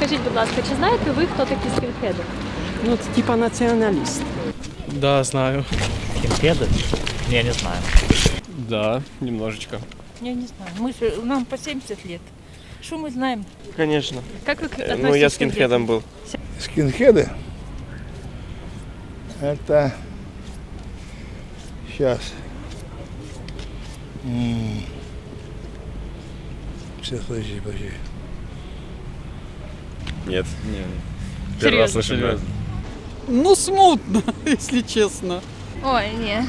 Скажіть, будь ласка, чи знаєте ви, хто такі скінхеди? Ну, это типа националист. Да, знаю. Скинхеды? Я не знаю. Да, немножечко. Я не знаю. Мы же, нам по 70 лет. Что мы знаем? Конечно. Как вы к- Э, относитесь Ну, я к скинхедам? скинхедом был. Скинхеды? Это... Сейчас. Сейчас, подожди, подожди. Нет. Первый раз слышу, Серьезно? Ну, смутно, если честно. Ой, не.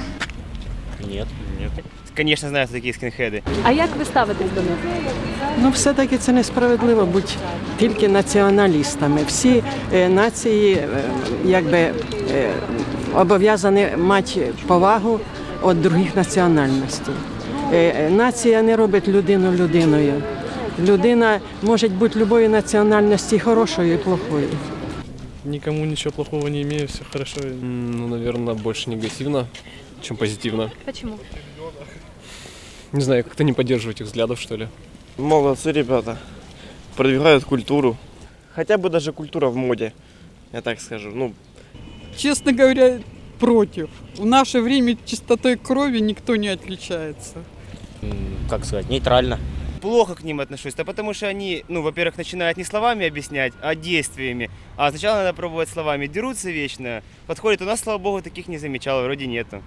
Нет. Нет. Конечно, знаю, кто такие скинхеды. А як ви ставитесь до них? Ну, все-таки це несправедливо бути тільки націоналістами. Всі е, нації е, якби е, обов'язані мати повагу від других національностей. Е, е, нація не робить людину людиною. Людина може бути любої національності хорошою і плохою. Никому ничего плохого не имею, все хорошо. Ну, наверное, больше негативно, чем позитивно. Почему? Не знаю, как-то не поддерживать их взглядов, что ли. Молодцы ребята. Продвигают культуру. Хотя бы даже культура в моде. Я так скажу. Ну, Честно говоря, против. В наше время чистотой крови никто не отличается. Как сказать, нейтрально. плохо к ним отношусь. Да потому что они, ну, во-первых, начинают не словами объяснять, а действиями. А сначала надо пробовать словами. Дерутся вечно. Подходит. У нас, слава богу, таких не замечал, вроде нету.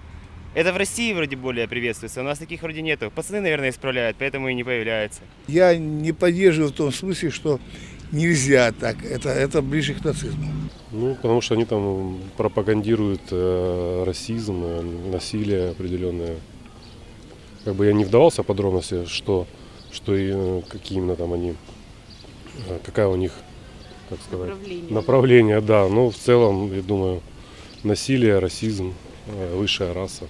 Это в России вроде более приветствуется, у нас таких вроде нету. Пацаны, наверное, исправляют, поэтому и не появляются. Я не поддерживаю в том смысле, что нельзя так. Это, это ближе к нацизму. Ну, потому что они там пропагандируют э, расизм, э, насилие определенное. Как бы я не вдавался в подробности, что, что и э, какие именно там они, э, какая у них, как сказать, Направление. направление, да. Но в целом, я думаю, насилие, расизм, э, высшая раса.